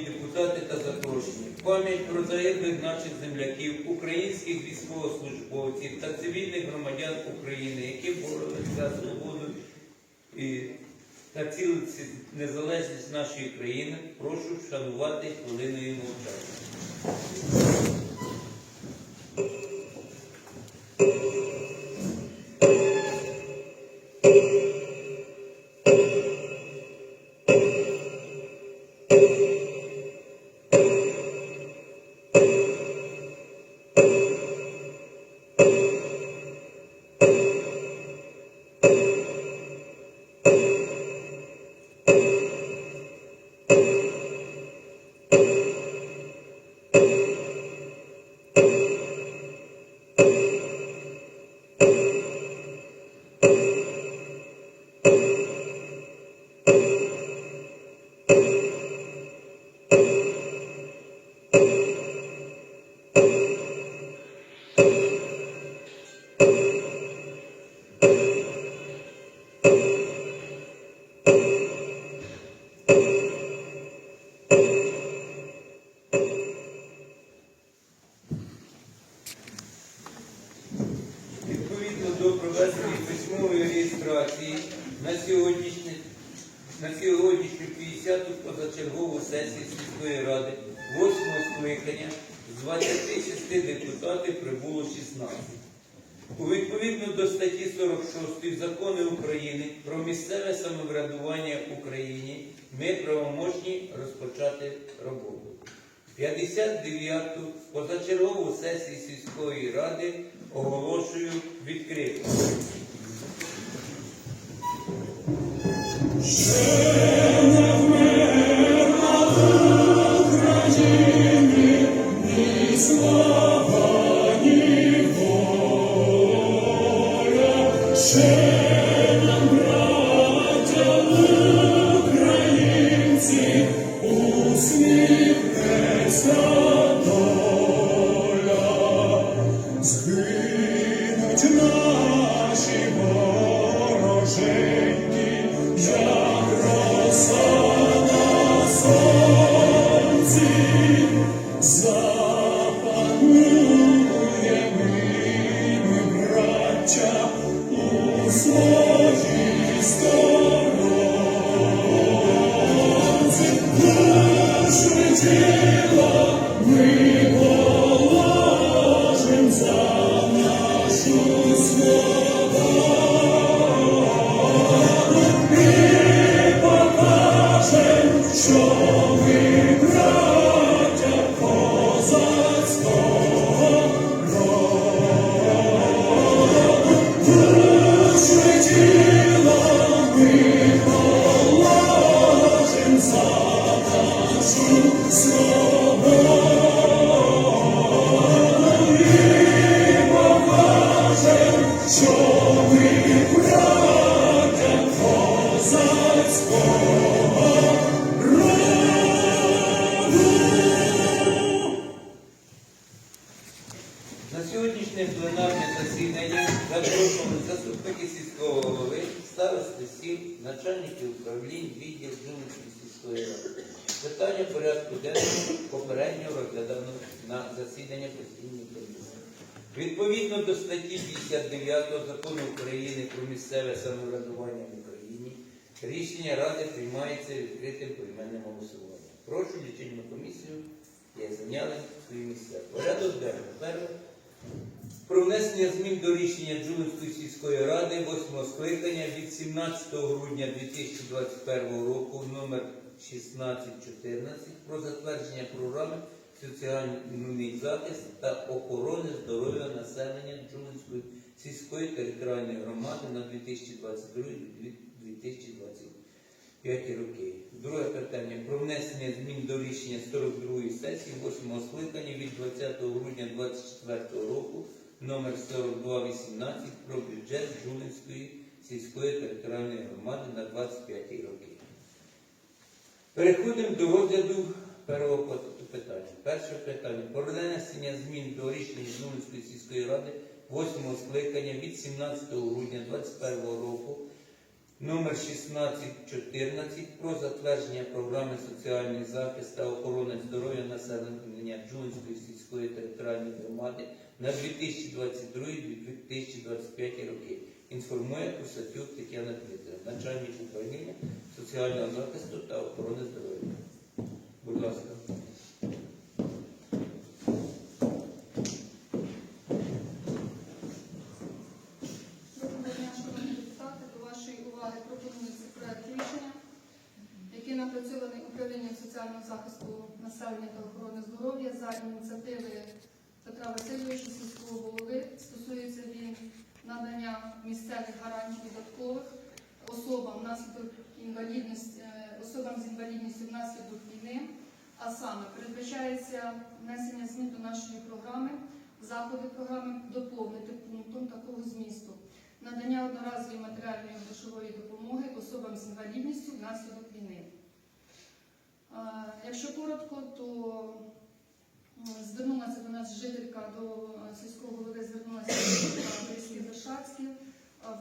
і депутати та запрошені. Пам'ять про загиблих наших земляків, українських військовослужбовців та цивільних громадян України, які боролися за свободу і та цілу незалежність нашої країни, прошу вшанувати хвилиною мовчання. Відповідно письмової реєстрації на сьогоднішнє на сьогоднішню 50-ту позачергову сесію сільської ради 8 скликання з 26 депутатів прибуло 16. У відповідно до статті 46 Закону України про місцеве самоврядування в Україні ми правоможні розпочати роботу. 59-ту позачергову сесію сільської ради оголошую відкритою. Згинуть ми Питання порядку денного попередньо розглядано на засідання постійної комісії. Відповідно до статті 59 закону України про місцеве самоврядування в Україні, рішення Ради приймається відкритим поіменним голосуванням. Прошу лічильну комісію, як зайняли свої місця. Порядок денний. Перше. Про внесення змін до рішення Джулинської сільської ради 8 скликання від 17 грудня 2021 року номер 1614 про затвердження програми соціальний захист та охорони здоров'я населення Джулинської сільської територіальної громади на 2022-2025 роки. Друге питання про внесення змін до рішення 42-ї сесії 8 скликання від 20 грудня 2024 року номер 4218 про бюджет Жулинської сільської територіальної громади на 25 роки. Переходимо до розгляду першого питання. Перше питання про внесення змін до рішення Жулинської сільської ради 8 скликання від 17 грудня 2021 року номер 1614 про затвердження програми соціальний захист та охорони здоров'я населення Джунської сільської територіальної громади на 2022-2025 роки. Інформує Курсатюк Тетяна Дмитрівна, начальник управління соціального захисту та охорони здоров'я. Будь ласка. Доброго дня, шановні депутати. До вашої уваги пропонується проект рішення, який напрацьований управлінням соціального захисту населення та охорони здоров'я за ініціативи Петра Васильовича, сільського голови. Стосується він надання місцевих гарантій додаткових особам внаслідок інвалідності, е, особам з інвалідністю внаслідок війни. А саме передбачається внесення змін до нашої програми, заходи програми доповнити пунктом такого змісту надання одноразової матеріальної грошової допомоги особам з інвалідністю внаслідок війни. Якщо коротко, то звернулася до нас жителька до е, сільського голови, звернулася Борисів Вершацький.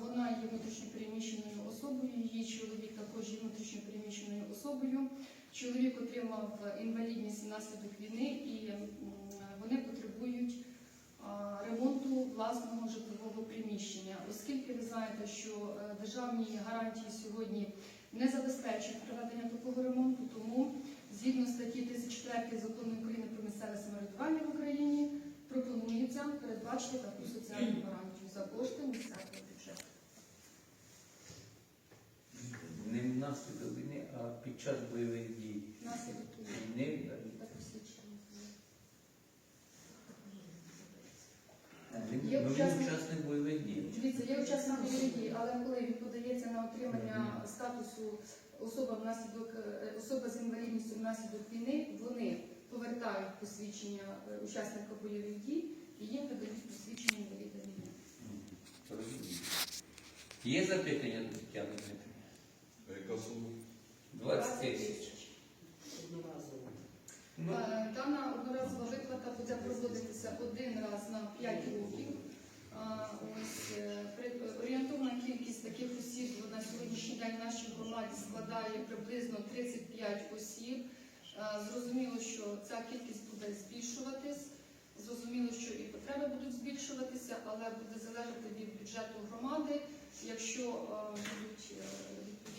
Вона є внутрішньопереміщеною особою, її чоловік також є внутрішньопереміщеною особою. Чоловік отримав інвалідність внаслідок війни і вони потребують ремонту власного житлового приміщення, оскільки ви знаєте, що е, державні гарантії сьогодні не забезпечують проведення такого ремонту, тому згідно статті 1004 закону України про місцеве самоврядування в Україні пропонується передбачити таку соціальну гарантію за кошти місцевого бюджету. Не внаслідок війни, а під час бойових дій. Наслідок Війни Є ну, він учасник- учасник бойових дій. Дивіться, є учасник бойових дій, але коли він подається на отримання статусу особа внаслідок е, особа з інвалідністю внаслідок війни, вони повертають посвідчення е, учасника бойових дій і їм видають посвідчення інваліда війни. Розумію. Є запитання до Тетяни Дмитрівни? 20 тисяч. Ну, Е, Дана одноразова виплата буде проводитися один раз на 5 років. Ось е, орієнтовна кількість таких осіб на сьогоднішній день в нашій громаді складає приблизно 35 осіб. Е, Зрозуміло, що ця кількість буде збільшуватись. Зрозуміло, що і потреби будуть збільшуватися, але буде залежати від бюджету громади. Якщо будуть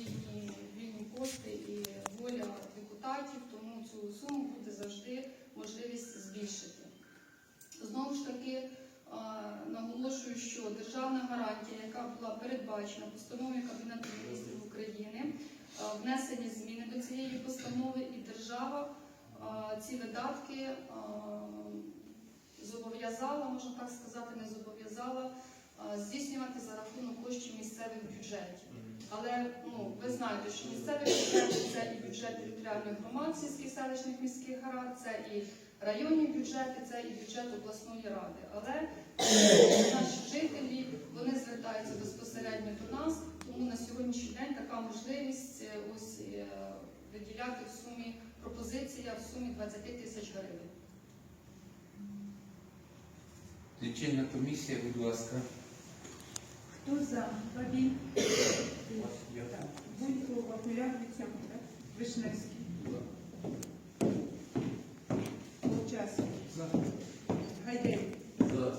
відповідні вільні кошти і воля депутатів, тому цю суму буде завжди можливість збільшити. Знову ж таки, е, наголошую, що державна гарантія, яка була передбачена постановою Кабінету міністрів України, е, внесені зміни до цієї постанови, і держава е, ці видатки зобов'язала, можна так сказати, не зобов'язала здійснювати за рахунок коштів місцевих бюджетів. Але ну, ви знаєте, що місцеві бюджети це і бюджет територіальних громад сільських селищних міських рад, це і районні бюджети, це і бюджет обласної ради. Але наші жителі вони звертаються безпосередньо до нас, тому на сьогоднішній день така можливість е, ось е, виділяти в сумі пропозиція в сумі 20 тисяч гривень. лічильна комісія, будь ласка. Хто за? Бабій, Дякую. Бунько, Вакуляк, Віценко, Вишневський, Учасник, Гайдей, За.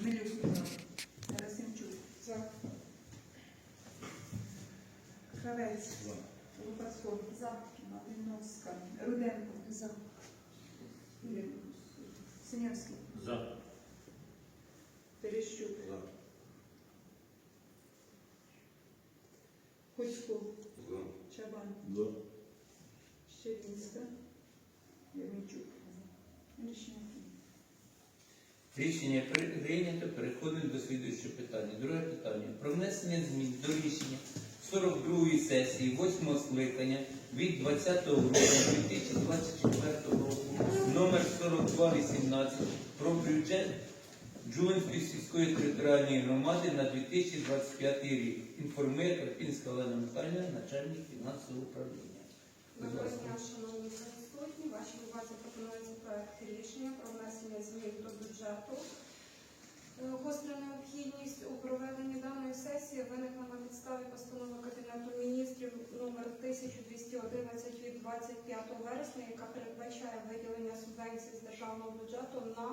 Жмелюк, Тарасимчук, Кравець, Лупацько, Малиновська, Руденко, Синявський, За. Терещук, За. Ходько, За. Чабан. Щерінська, Ярмічук. Рішення прийнято. Рішення прийнято. Переходимо до слідуючого питання. Друге питання. Про внесення змін до рішення 42-ї сесії 8 скликання від 20 грудня 2024 року номер 4218 про бюджет Джуленської сільської територіальної громади на 2025 рік. Інформує Карпінська Олена Михайлівна, начальник фінансового управління. Доброго дня, шановні присутні. Вашій увазі пропонується проект рішення про внесення змін до бюджету Е, Гостра необхідність у проведенні даної сесії виникла на підставі постанови Кабінету міністрів номер 1211 від 25 вересня, яка передбачає виділення субвенцій з державного бюджету на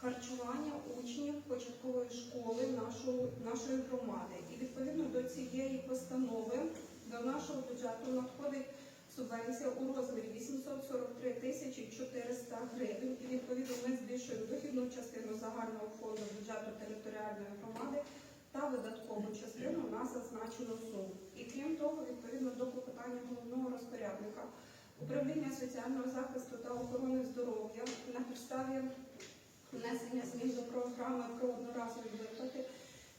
харчування учнів початкової школи нашого, нашої громади. І відповідно до цієї постанови до нашого бюджету надходить субвенція у розмірі 843 тисячі 400 гривень. І відповідно ми збільшуємо дохідну частину загального фонду бюджету територіальної громади та видаткову частину на зазначену суму. І крім того, відповідно до клопотання головного розпорядника управління соціального захисту та охорони здоров'я на підставі внесення змін до програми про одноразові виплати.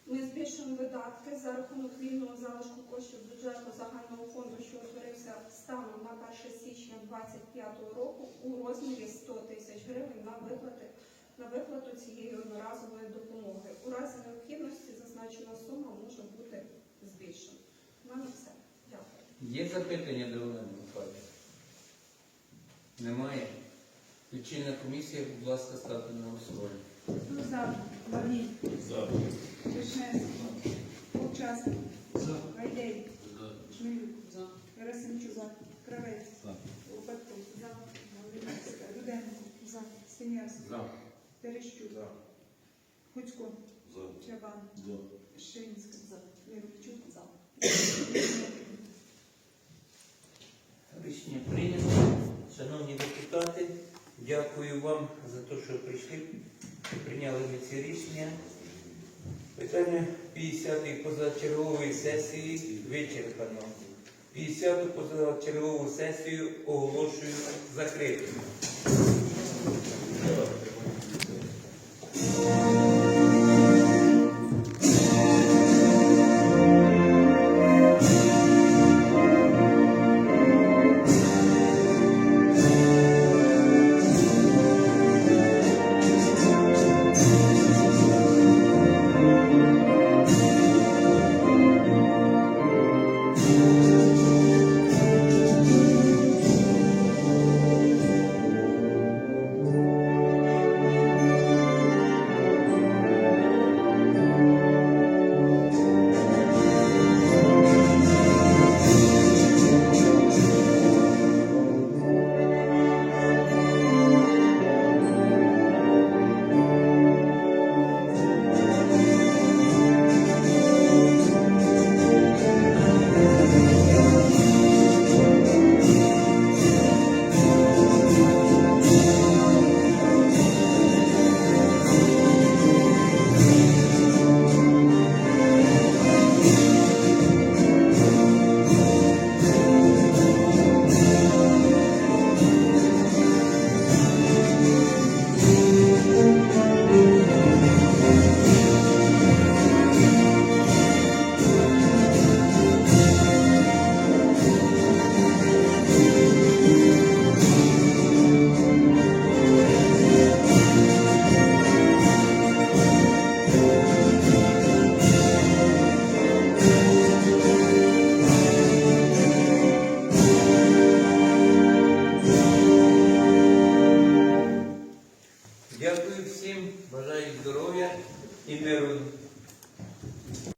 Ми збільшуємо видатки за рахунок вільного залишку коштів бюджету загального фонду, що утворився станом на 1 січня 2025 року у розмірі 100 тисяч гривень на виплати на виплату цієї одноразової допомоги. У разі необхідності зазначена сума може бути збільшена. У мене все. Дякую. Є запитання до Олени Михайлівни? Немає. Лічильна комісія, будь ласка, ставте на голосування. Хто за? Бабій. За. Вишневський. Полчасник. Гайдей. Шмилюк. Герасимчук. Кравець. Лопатко. Малинська. Руденко. Синявський. Терещук. Хуцько. Чабан. Шинська. Єрчук. Рішення прийнято. Шановні депутати, дякую вам за те, що прийшли прийняли ми ці рішення. Питання 50-ї позачергової сесії вичерпано. 50-ту позачергову сесію оголошую закритою.